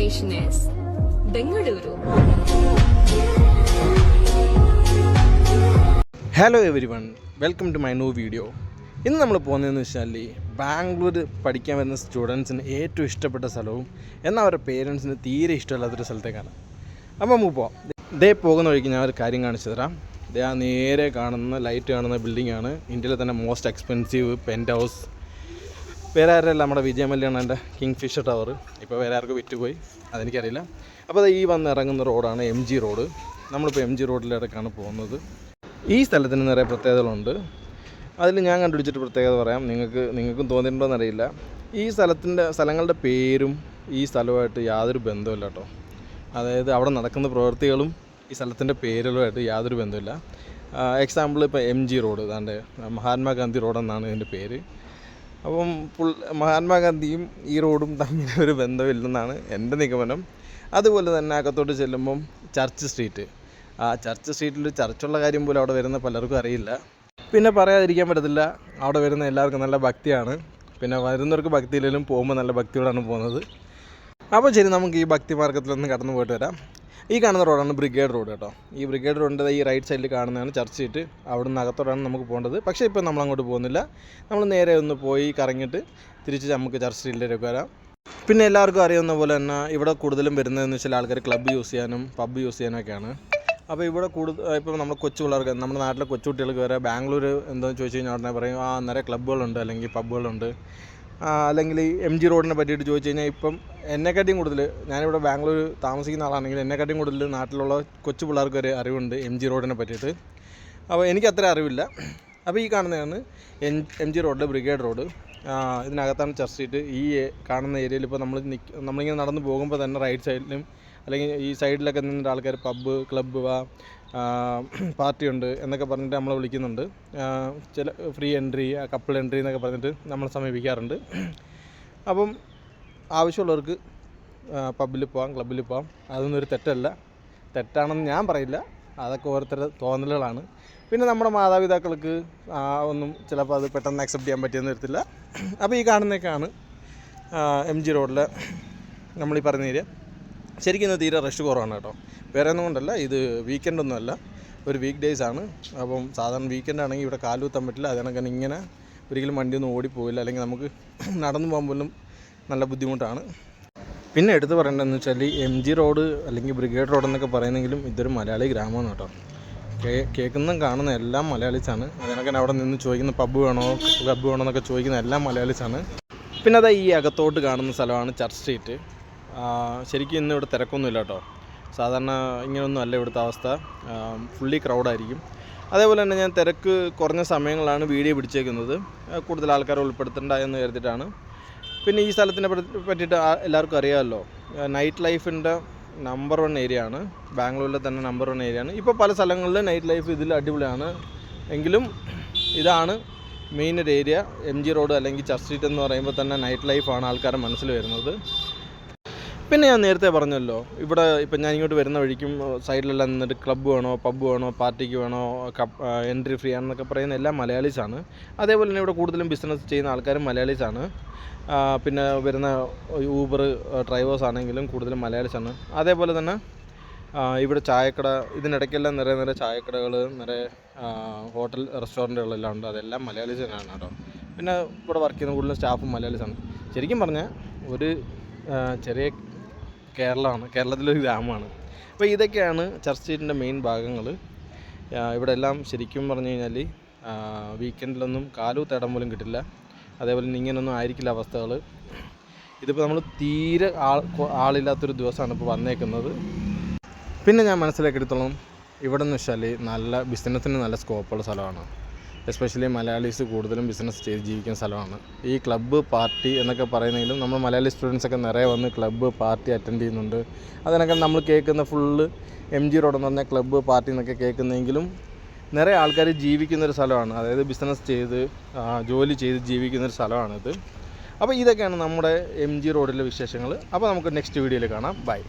destination is Bengaluru. Hello everyone welcome to my new video ഇന്ന് നമ്മൾ പോകുന്നതെന്ന് വെച്ചാൽ ബാംഗ്ലൂർ പഠിക്കാൻ വരുന്ന സ്റ്റുഡൻസിന് ഏറ്റവും ഇഷ്ടപ്പെട്ട സ്ഥലവും എന്നാൽ അവരുടെ പേരൻസിന് തീരെ ഇഷ്ടമില്ലാത്തൊരു സ്ഥലത്തേക്കാണ്. അപ്പോൾ നമുക്ക് പോവാം. ദേ പോകുന്ന വഴിക്ക് ഞാൻ ഒരു കാര്യം കാണിച്ചു തരാം. ദേ ആ നേരെ കാണുന്ന ലൈറ്റ് കാണുന്ന ബിൽഡിംഗ് ആണ്. ഇന്ത്യയിലെ തന്നെ മോസ്റ്റ് എക്സ്പെൻസീവ് പെന്റ് ഹൗസ് വേറെ ആരല്ല നമ്മുടെ എന്റെ കിങ് ഫിഷർ ടവർ. ഇപ്പോൾ വേറെ ആർക്കും വിറ്റുപോയി അതെനിക്കറിയില്ല. അപ്പോൾ ഈ വന്ന് ഇറങ്ങുന്ന റോഡാണ് എം ജി റോഡ്. നമ്മളിപ്പോൾ എം ജി റോഡിലേക്കാണ് പോകുന്നത്. ഈ സ്ഥലത്തിന് നിറയെ പ്രത്യേകതകളുണ്ട്. അതിൽ ഞാൻ കണ്ടുപിടിച്ചിട്ട് പ്രത്യേകത പറയാം. നിങ്ങൾക്ക് നിങ്ങൾക്കും തോന്നിയിട്ടുണ്ടോ എന്നറിയില്ല ഈ സ്ഥലത്തിന്റെ സ്ഥലങ്ങളുടെ പേരും ഈ സ്ഥലവുമായിട്ട് യാതൊരു ബന്ധമില്ല കേട്ടോ. അതായത് അവിടെ നടക്കുന്ന പ്രവൃത്തികളും ഈ സ്ഥലത്തിന്റെ പേരുകളുമായിട്ട് യാതൊരു ബന്ധമില്ല എക്സാമ്പിൾ ഇപ്പോൾ എം ജി റോഡ് അതാണ്ട് മഹാത്മാഗാന്ധി റോഡെന്നാണ് ഇതിന്റെ പേര്. അപ്പം പുൾ മഹാത്മാഗാന്ധിയും ഈ റോഡും തമ്മിൽ ഒരു ബന്ധമില്ലെന്നാണ് എന്റെ നിഗമനം. അതുപോലെ തന്നെ അകത്തോട്ട് ചെല്ലുമ്പം ചർച്ച് സ്ട്രീറ്റ്. ആ ചർച്ച് സ്ട്രീറ്റിൽ ചർച്ചുള്ള കാര്യം പോലും അവിടെ വരുന്ന പലർക്കും അറിയില്ല. പിന്നെ പറയാതിരിക്കാൻ പറ്റത്തില്ല അവിടെ വരുന്ന എല്ലാവർക്കും നല്ല ഭക്തിയാണ്. പിന്നെ വരുന്നവർക്ക് ഭക്തിയില്ലെങ്കിലും പോകുമ്പോൾ നല്ല ഭക്തിയോടാണ് പോകുന്നത്. അപ്പോൾ ശരി നമുക്ക് ഈ ഭക്തി മാർഗത്തിലൊന്ന് കടന്നു പോയിട്ട് വരാം. ഈ കാണുന്ന റോഡാണ് ബ്രിഗേഡ് റോഡ് കേട്ടോ. ഈ ബ്രിഗേഡ് റോഡിന്റെ ഈ റൈറ്റ് സൈഡിൽ കാണുന്നതാണ് ചർച്ച് ചെയ്തിട്ട് അവിടെ നിന്ന് അകത്തോടാണ് നമുക്ക് പോകേണ്ടത്. പക്ഷേ ഇപ്പോൾ നമ്മൾ അങ്ങോട്ട് പോകുന്നില്ല. നമ്മൾ നേരെ ഒന്ന് പോയി കറങ്ങിയിട്ട് തിരിച്ച് നമുക്ക് ചർച്ച് സ്ട്രീറ്റിലേക്ക് വരാം. പിന്നെ എല്ലാവർക്കും അറിയാവുന്ന പോലെ തന്നെ ഇവിടെ കൂടുതലും വരുന്നതെന്ന് വെച്ചാൽ ആൾക്കാർ ക്ലബ്ബ് യൂസ് ചെയ്യാനും പബ്ബ് യൂസ് ചെയ്യാനൊക്കെയാണ് അപ്പോൾ ഇവിടെ കൂടുതൽ ഇപ്പോൾ നമ്മൾ കൊച്ചു പിള്ളേർക്ക് നമ്മുടെ നാട്ടിലെ കൊച്ചുകുട്ടികൾക്ക് വരെ ബാംഗ്ലൂർ എന്താണെന്ന് ചോദിച്ചു കഴിഞ്ഞാൽ ഉടനെ പറയും ആ നിറയെ ക്ലബ്ബുകളുണ്ട് അല്ലെങ്കിൽ പബ്ബുകളുണ്ട് അല്ലെങ്കിൽ എം ജി റോഡിനെ പറ്റിയിട്ട് ചോദിച്ചു കഴിഞ്ഞാൽ ഇപ്പം എന്നെക്കാട്ടിയും കൂടുതൽ ഞാനിവിടെ ബാംഗ്ലൂർ താമസിക്കുന്ന ആളാണെങ്കിൽ എന്നെക്കാട്ടിയും കൂടുതൽ നാട്ടിലുള്ള കൊച്ചു പിള്ളേർക്ക് ഒരു അറിവുണ്ട് എം ജി റോഡിനെ പറ്റിയിട്ട്. അപ്പോൾ എനിക്ക് അത്ര അറിവില്ല. അപ്പോൾ ഈ കാണുന്നതാണ് എം എം ജി റോഡിലെ ബ്രിഗേഡ് റോഡ് ഇതിനകത്താണ് ചർച്ച് സ്ട്രീറ്റ് ഈ കാണുന്ന ഏരിയയിൽ ഇപ്പോൾ നമ്മൾ നിൽക്ക നമ്മളിങ്ങനെ നടന്ന് പോകുമ്പോൾ തന്നെ റൈറ്റ് സൈഡിലും അല്ലെങ്കിൽ ഈ സൈഡിലൊക്കെ നിന്നിട്ട് ആൾക്കാർ പബ്ബ് ക്ലബ്ബ് വാ പാർട്ടി ഉണ്ട് എന്നൊക്കെ പറഞ്ഞിട്ട് നമ്മളെ വിളിക്കുന്നുണ്ട്. ചില ഫ്രീ എൻട്രി കപ്പിൾ എൻട്രി എന്നൊക്കെ പറഞ്ഞിട്ട് നമ്മളെ സമീപിക്കാറുണ്ട്. അപ്പം ആവശ്യമുള്ളവർക്ക് പബ്ബിൽ പോകാം ക്ലബ്ബിൽ പോകാം അതൊന്നും ഒരു തെറ്റല്ല. തെറ്റാണെന്ന് ഞാൻ പറയില്ല. അതൊക്കെ ഓരോരുത്തരുടെ തോന്നലുകളാണ്. പിന്നെ നമ്മുടെ മാതാപിതാക്കൾക്ക് ഒന്നും ചിലപ്പോൾ അത് പെട്ടെന്ന് അക്സെപ്റ്റ് ചെയ്യാൻ പറ്റിയെന്ന് വരത്തില്ല. അപ്പോൾ ഈ കാണുന്നതൊക്കെയാണ് എം ജി റോഡിലെ നമ്മൾ ഈ പറയുന്ന ഏരിയ ശരിക്കും ഇന്ന് തീരെ റഷ് കുറവാണ് കേട്ടോ. വേറെ ഒന്നും കൊണ്ടല്ല ഇത് വീക്കെൻഡ് ഒന്നുമല്ല ഒരു വീക്ക് ഡേയ്സ് ആണ്. അപ്പം സാധാരണ വീക്കെൻഡ് ആണെങ്കിൽ ഇവിടെ കാലുകുത്താൻ പറ്റില്ല. അതിനൊക്കെ ഇങ്ങനെ ഒരിക്കലും വണ്ടിയൊന്നും ഓടിപ്പോയില്ല അല്ലെങ്കിൽ നമുക്ക് നടന്നു പോകാൻ പോലും നല്ല ബുദ്ധിമുട്ടാണ്. പിന്നെ എടുത്ത് പറയേണ്ടതെന്ന് വെച്ചാൽ എം ജി റോഡ് അല്ലെങ്കിൽ ബ്രിഗേഡ് റോഡ് എന്നൊക്കെ പറയുന്നെങ്കിലും ഇതൊരു മലയാളി ഗ്രാമമാണ് കേട്ടോ. കേ കേൾക്കുന്നതും കാണുന്ന എല്ലാം മലയാളീസാണ്. അതിനൊക്കെ അവിടെ നിന്ന് ചോദിക്കുന്ന പബ് വേണോ ക്ലബ്ബ് വേണോ എന്നൊക്കെ ചോദിക്കുന്ന എല്ലാം മലയാളീസാണ്. പിന്നെ അതാ ഈ അകത്തോട്ട് കാണുന്ന സ്ഥലമാണ് ചർച്ച് സ്ട്രീറ്റ് ശരിക്കും ഇന്ന് ഇവിടെ തിരക്കൊന്നുമില്ല കേട്ടോ. സാധാരണ ഇങ്ങനെയൊന്നും അല്ല ഇവിടുത്തെ അവസ്ഥ. ഫുള്ളി ക്രൗഡായിരിക്കും അതേപോലെ തന്നെ ഞാൻ തിരക്ക് കുറഞ്ഞ സമയങ്ങളാണ് വീഡിയോ പിടിച്ചേക്കുന്നത്. കൂടുതൽ ആൾക്കാരെ ഉൾപ്പെടുത്തേണ്ട എന്ന് കരുതിയിട്ടാണ്. പിന്നെ ഈ സ്ഥലത്തിനെ പറ്റിയിട്ട് എല്ലാവർക്കും അറിയാമല്ലോ. നൈറ്റ് ലൈഫിന്റെ നമ്പർ വൺ ഏരിയ ആണ്. ബാംഗ്ലൂരിലെ തന്നെ നമ്പർ വൺ ഏരിയ ആണ്. ഇപ്പോൾ പല സ്ഥലങ്ങളിലും നൈറ്റ് ലൈഫ് ഇതിൽ അടിപൊളിയാണ്. എങ്കിലും ഇതാണ് മെയിൻ ഒരു ഏരിയ എം ജി റോഡ് അല്ലെങ്കിൽ ചർച്ച് സ്ട്രീറ്റ് എന്ന് പറയുമ്പോൾ തന്നെ നൈറ്റ് ലൈഫാണ് ആൾക്കാരുടെ മനസ്സിൽ വരുന്നത്. പിന്നെ ഞാൻ നേരത്തെ പറഞ്ഞല്ലോ ഇവിടെ ഇപ്പം ഞാൻ ഇങ്ങോട്ട് വരുന്ന വഴിക്കും സൈഡിലെല്ലാം നിന്നിട്ട് ക്ലബ്ബ് വേണോ പബ്ബ് വേണോ പാർട്ടിക്ക് വേണോ കപ്പ് എൻട്രി ഫ്രീ ആണെന്നൊക്കെ പറയുന്ന എല്ലാം മലയാളീസാണ്. അതേപോലെ തന്നെ ഇവിടെ കൂടുതലും ബിസിനസ് ചെയ്യുന്ന ആൾക്കാരും മലയാളീസാണ്. പിന്നെ വരുന്ന ഊബർ ഡ്രൈവേഴ്സ് ആണെങ്കിലും കൂടുതലും മലയാളീസാണ്. അതേപോലെ തന്നെ ഇവിടെ ചായക്കട ഇതിനിടയ്ക്കെല്ലാം നിറയെ നിറയെ ചായക്കടകൾ നിറയെ ഹോട്ടൽ റെസ്റ്റോറന്റുകളെല്ലാം ഉണ്ട്. അതെല്ലാം മലയാളീസ് തന്നെയാണ് കേട്ടോ. പിന്നെ ഇവിടെ വർക്ക് ചെയ്യുന്ന കൂടുതലും സ്റ്റാഫും മലയാളീസാണ്. ശരിക്കും പറഞ്ഞാൽ ഒരു ചെറിയ കേരളമാണ്. കേരളത്തിലൊരു ഗ്രാമമാണ്. അപ്പോൾ ഇതൊക്കെയാണ് ചർച്ച് മെയിൻ ഭാഗങ്ങൾ. ഇവിടെ എല്ലാം ശരിക്കും പറഞ്ഞു കഴിഞ്ഞാൽ വീക്കെൻഡിലൊന്നും കാലു തേടാൻ പോലും കിട്ടില്ല. അതേപോലെ ഇങ്ങനൊന്നും ആയിരിക്കില്ല അവസ്ഥകൾ. ഇതിപ്പോൾ നമ്മൾ തീരെ ആൾ ആളില്ലാത്തൊരു ദിവസമാണ് ഇപ്പോൾ വന്നേക്കുന്നത്. പിന്നെ ഞാൻ മനസ്സിലാക്കിയെടുത്തോളം ഇവിടെ എന്ന് വെച്ചാൽ നല്ല ബിസിനസ്സിന് നല്ല സ്കോപ്പുള്ള സ്ഥലമാണ്. എസ്പെഷ്യലി മലയാളീസ് കൂടുതലും ബിസിനസ് ചെയ്ത് ജീവിക്കുന്ന സ്ഥലമാണ്. ഈ ക്ലബ്ബ് പാർട്ടി എന്നൊക്കെ പറയുന്നെങ്കിലും നമ്മൾ മലയാളി സ്റ്റുഡൻസ് ഒക്കെ നിറയെ വന്ന് ക്ലബ്ബ് പാർട്ടി അറ്റൻഡ് ചെയ്യുന്നുണ്ട്. അതിനൊക്കെ നമ്മൾ കേൾക്കുന്ന ഫുള്ള് എം ജി റോഡ് എന്ന് ക്ലബ്ബ് പാർട്ടി എന്നൊക്കെ കേൾക്കുന്നെങ്കിലും നിറയെ ആൾക്കാർ ജീവിക്കുന്ന ഒരു സ്ഥലമാണ്. അതായത് ബിസിനസ് ചെയ്ത് ജോലി ചെയ്ത് ജീവിക്കുന്ന ഒരു സ്ഥലമാണിത്. അപ്പോൾ ഇതൊക്കെയാണ് നമ്മുടെ എം ജി റോഡിലെ വിശേഷങ്ങൾ അപ്പോൾ നമുക്ക് നെക്സ്റ്റ് വീഡിയോയിൽ കാണാം. ബൈ